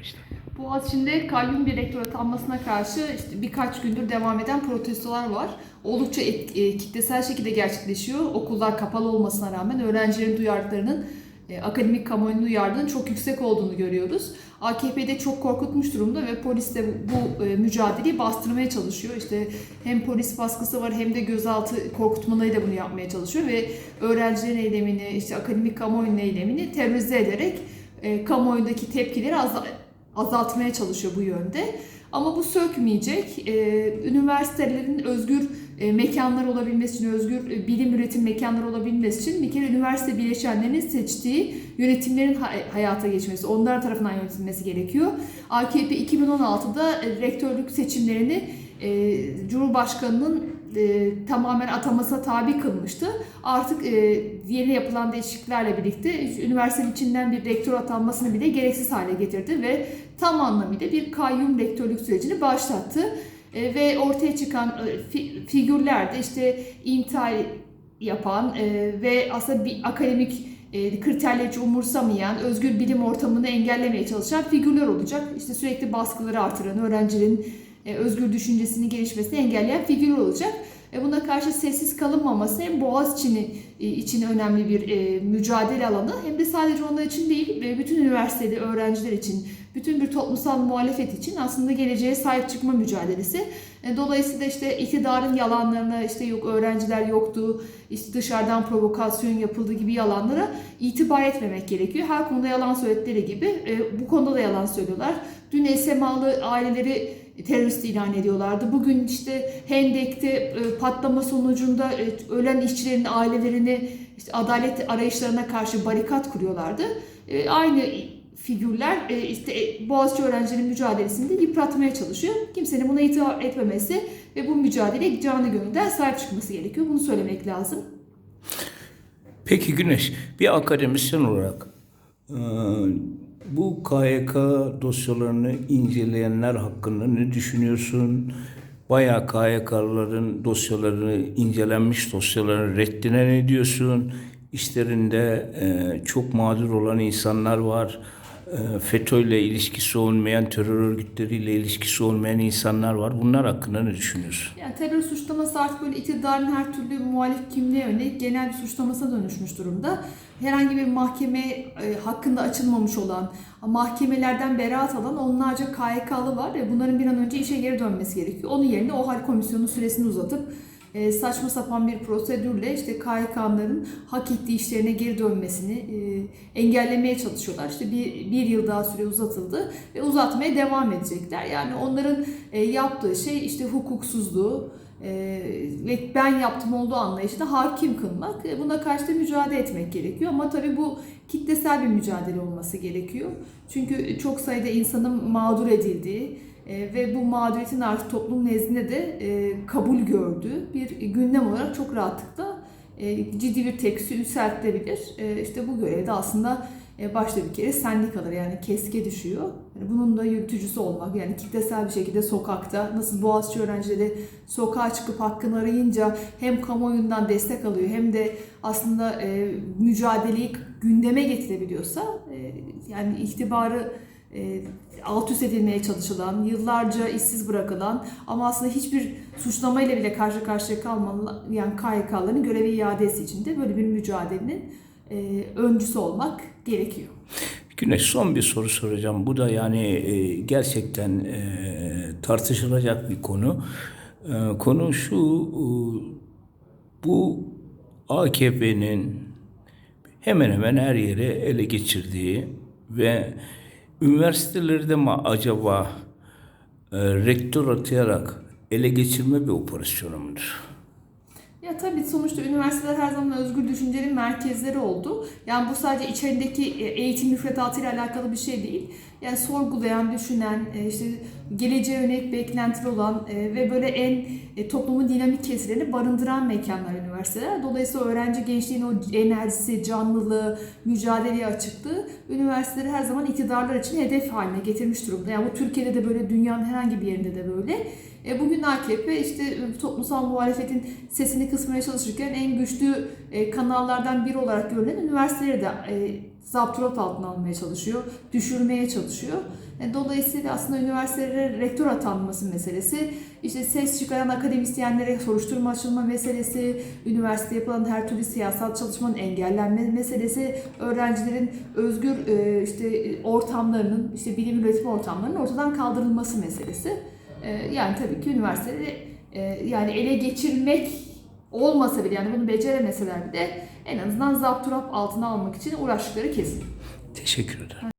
Başla. Boğaziçi'nde kayyum bir rektör atanmasına karşı işte birkaç gündür devam eden protestolar var. Oldukça et- e, kitlesel şekilde gerçekleşiyor. Okullar kapalı olmasına rağmen öğrencilerin duyarlılığının, e, akademik kamuoyunun duyarlılığının çok yüksek olduğunu görüyoruz. AKP'de çok korkutmuş durumda ve polis de bu e, mücadeleyi bastırmaya çalışıyor. İşte hem polis baskısı var hem de gözaltı korkutmalarıyla bunu yapmaya çalışıyor ve öğrencilerin eylemini, işte akademik kamuoyunun eylemini terörize ederek e, kamuoyundaki tepkileri az- azaltmaya çalışıyor bu yönde. Ama bu sökmeyecek. Ee, üniversitelerin özgür e, mekanlar olabilmesi için, özgür e, bilim üretim mekanları olabilmesi için bir kere üniversite bileşenlerinin seçtiği yönetimlerin ha- hayata geçmesi, onlar tarafından yönetilmesi gerekiyor. AKP 2016'da e, rektörlük seçimlerini e, Cumhurbaşkanı'nın e, tamamen atamasına tabi kılmıştı. Artık e, yeni yapılan değişikliklerle birlikte üniversitenin içinden bir rektör atanmasını bile gereksiz hale getirdi ve tam anlamıyla bir kayyum rektörlük sürecini başlattı. E, ve ortaya çıkan e, fi- figürler işte intihal yapan e, ve aslında bir akademik e, kriterleri hiç umursamayan, özgür bilim ortamını engellemeye çalışan figürler olacak. İşte sürekli baskıları artıran, öğrencilerin özgür düşüncesini gelişmesini engelleyen figür olacak. E, buna karşı sessiz kalınmaması hem Boğaziçi'nin e, için önemli bir e, mücadele alanı hem de sadece onlar için değil, e, bütün üniversiteli öğrenciler için, bütün bir toplumsal muhalefet için aslında geleceğe sahip çıkma mücadelesi. E, Dolayısıyla işte iktidarın yalanlarına işte yok öğrenciler yoktu, işte dışarıdan provokasyon yapıldı gibi yalanlara itibar etmemek gerekiyor. Her konuda yalan söyledikleri gibi e, bu konuda da yalan söylüyorlar. Dün Esemalı aileleri terörist ilan ediyorlardı. Bugün işte Hendek'te e, patlama sonucunda ölen işçilerin ailelerini işte adalet arayışlarına karşı barikat kuruyorlardı. Aynı figürler e, işte e, Boğaziçi öğrencilerin mücadelesinde yıpratmaya çalışıyor. Kimsenin buna itibar etmemesi ve bu mücadeleye canı gönülden sahip çıkması gerekiyor. Bunu söylemek lazım. Peki Güneş, bir akademisyen olarak e, bu KYK dosyalarını inceleyenler hakkında ne düşünüyorsun? Bayağı KYK'ların dosyalarını, incelenmiş dosyaların reddine ne diyorsun? İşlerinde e, çok mağdur olan insanlar var. E, FETÖ'yle ilişkisi olmayan, terör örgütleriyle ilişkisi olmayan insanlar var. Bunlar hakkında ne düşünüyorsun? Yani terör suçlaması artık böyle iktidarın her türlü muhalif kimliğe yönelik genel bir suçlamasına dönüşmüş durumda. Herhangi bir mahkeme e, hakkında açılmamış olan, mahkemelerden beraat alan onlarca KYK'lı var ve bunların bir an önce işe geri dönmesi gerekiyor. Onun yerine o hal komisyonu süresini uzatıp e, saçma sapan bir prosedürle işte KYK'ların hak ettiği işlerine geri dönmesini e, engellemeye çalışıyorlar. İşte bir, bir yıl daha süre uzatıldı ve uzatmaya devam edecekler. Yani onların e, yaptığı şey işte hukuksuzluğu ve ben yaptım olduğu anlayışında hakim kılmak. Buna karşı da mücadele etmek gerekiyor. Ama tabii bu kitlesel bir mücadele olması gerekiyor. Çünkü çok sayıda insanın mağdur edildiği, e, ve bu mağduriyetin artık toplum nezdinde de e, kabul gördüğü bir gündem olarak çok rahatlıkla e, ciddi bir tepkisi yükseltilebilir. E, işte bu görevde aslında e, başta bir kere sendikalar yani keske düşüyor. Yani bunun da yürütücüsü olmak yani kitlesel bir şekilde sokakta nasıl Boğaziçi öğrencileri sokağa çıkıp hakkını arayınca hem kamuoyundan destek alıyor hem de aslında e, mücadeleyi gündeme getirebiliyorsa e, yani itibarı e, alt üst edilmeye çalışılan, yıllarca işsiz bırakılan ama aslında hiçbir suçlamayla bile karşı karşıya kalmayan KYK'ların görevi iadesi için de böyle bir mücadelenin e, öncüsü olmak gerekiyor. Güneş son bir soru soracağım. Bu da yani e, gerçekten e, tartışılacak bir konu. E, konu şu, e, bu AKP'nin hemen hemen her yere ele geçirdiği ve üniversitelerde mi acaba e, rektör atayarak ele geçirme bir operasyonu mudur? Ya tabii sonuçta üniversiteler her zaman özgür düşüncenin merkezleri oldu. Yani bu sadece içerideki e, eğitim müfredatıyla alakalı bir şey değil. Yani sorgulayan, düşünen, e, işte geleceğe yönelik beklentili olan e, ve böyle en e, toplumun dinamik kesilerini barındıran mekanlar üniversiteler. Dolayısıyla öğrenci gençliğin o enerjisi, canlılığı, mücadeleye açıklığı üniversiteleri her zaman iktidarlar için hedef haline getirmiş durumda. Yani bu Türkiye'de de böyle, dünyanın herhangi bir yerinde de böyle. E, Bugün AKP işte toplumsal muhalefetin sesini kısmaya çalışırken en güçlü kanallardan biri olarak görülen üniversiteleri de zapturapt altına almaya çalışıyor, düşürmeye çalışıyor. E, Dolayısıyla aslında üniversitelere rektör atanması meselesi, işte ses çıkaran akademisyenlere soruşturma açılma meselesi, üniversite yapılan her türlü siyasal çalışmanın engellenme meselesi, öğrencilerin özgür e, işte ortamlarının, işte bilim üretim ortamlarının ortadan kaldırılması meselesi. E, Yani tabii ki üniversiteleri e, yani ele geçirmek olmasa bile yani bunu beceremeseler bile en azından zapturap altına almak için uğraştıkları kesin. Teşekkür ederim.